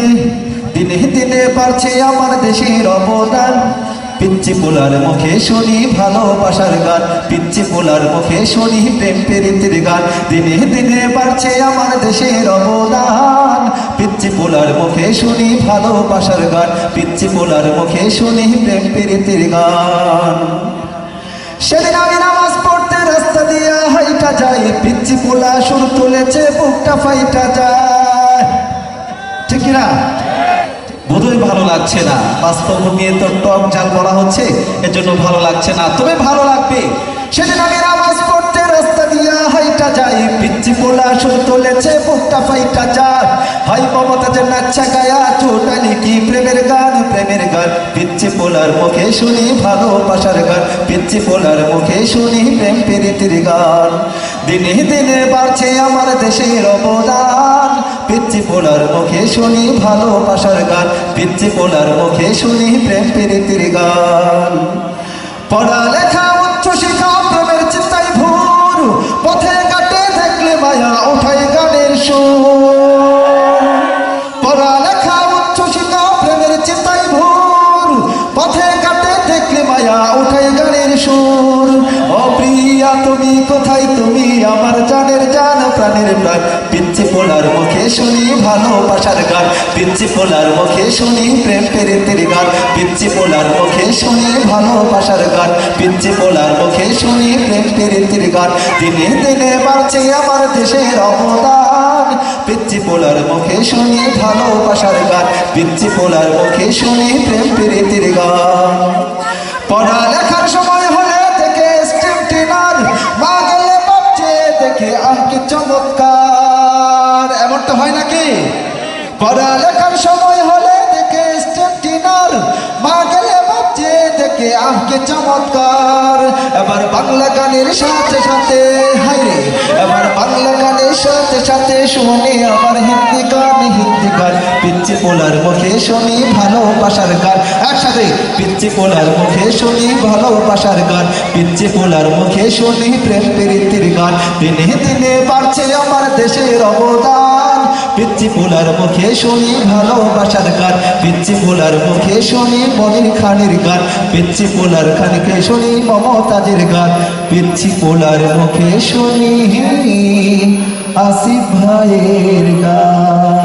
দিনে দিনে দিনে বাড়ছে আমার দেশের অবদান। পিচ্ছি পোলার মুখে শুনি ভালোবাসার গান পিচ্ছি পোলার মুখে শুনি প্রেম প্রীতির গান। দিনে দিনে বাড়ছে আমার দেশের অবদান। পিচ্ছি পোলার মুখে শুনি ভালোবাসার গান পিচ্ছি পোলার মুখে শুনি প্রেম প্রীতির গান। সেদিন আমি নামাজ পড়তে রাস্তা দিয়ে হাইটা যাই পিচ্ছি পোলা সুর তুলেছে, বুকটা ফাইটা যায়। ঠিক না বোধহয় ভালো লাগছে না। বাস্তব নিয়ে তো টক জাল করা হচ্ছে এর জন্য ভালো লাগছে না। তবে ভালো লাগবে। সেদিন আমি নামাজ পড়তে রাস্তা দিয়া হাইটা যাই পিচ্ছি পোলা সুর তুলেছে বুকটা ফাইটা যায় হাই মমতাজের নাচ্ছা গায়া চোটালি কি প্রেমের গান? প্রেমের গান। পিচ্ছি পোলার মুখে শুনি ভালোবাসার গান। পিচ্ছি পোলার মুখে শুনি প্রেম প্রীতির গান। দিনে দিনে বাড়ছে আমার দেশের অবদান। পিচ্ছি পোলার মুখে শুনি ভালোবাসার গান পিচ্ছি পোলার মুখে শুনি প্রেম প্রীতির গান। পড়ালেখা উচ্চ শিক্ষা প্রেমের চিন্তায় ভোর পথে কাটে দেখলে মায়া ওঠায় গানের সুর। পড়ালেখা উচ্চ শিক্ষা প্রেমের চিন্তায় ভোর পথে কাটে দেখলে মায়া ওঠায় গানের সুর। ও প্রিয়া তুমি কোথায়? তুমি প্রাণের প্রাণ। পিচ্ছি পোলার মুখে শুনি ভালোবাসার গান। পিচ্ছি পোলার মুখে শুনি প্রেম প্রীতির গান। পিচ্ছি পোলার মুখে শুনি ভালোবাসার গান। পিচ্ছি পোলার মুখে শুনি প্রেম প্রীতির গান। দিনে দিনে বাড়ছে আমার দেশের অবদান। পিচ্ছি পোলার মুখে শুনি ভালোবাসার গান। পিচ্ছি পোলার মুখে শুনি প্রেম প্রীতির গান। পড়ালেখার চমৎকার। এমনটা হয় নাকি? পড়ালেখার সময় হলে দেখে স্টেম টিনার মা গেলে বাচ্চে দেখে আঁকি চমৎকার। এবার বাংলা গানের সাথে সাথে, হাইরে, এবার বাংলা গানের সাথে সাথে শুনি আমার হিন্দি গান হিন্দি গান। পিচ্ছি পোলার মুখে শুনি ভালোবাসার গান। একসাথে পিচ্ছি পোলার মুখে শুনি ভালোবাসার গান। পিচ্ছি পোলার মুখে শুনি প্রেম প্রীতির গান। দিনে দিনে বাড়ছে আমার দেশের অবদান। পিচ্ছি পোলার মুখে শুনি ভালোবাসার গান। পিচ্ছি পোলার মুখে শুনি মনির খানের গান। পিচ্ছি পোলার খানকে শুনি মমতাজের গান। পিচ্ছি পোলার মুখে শুনি আসিফ ভাইয়ের গান।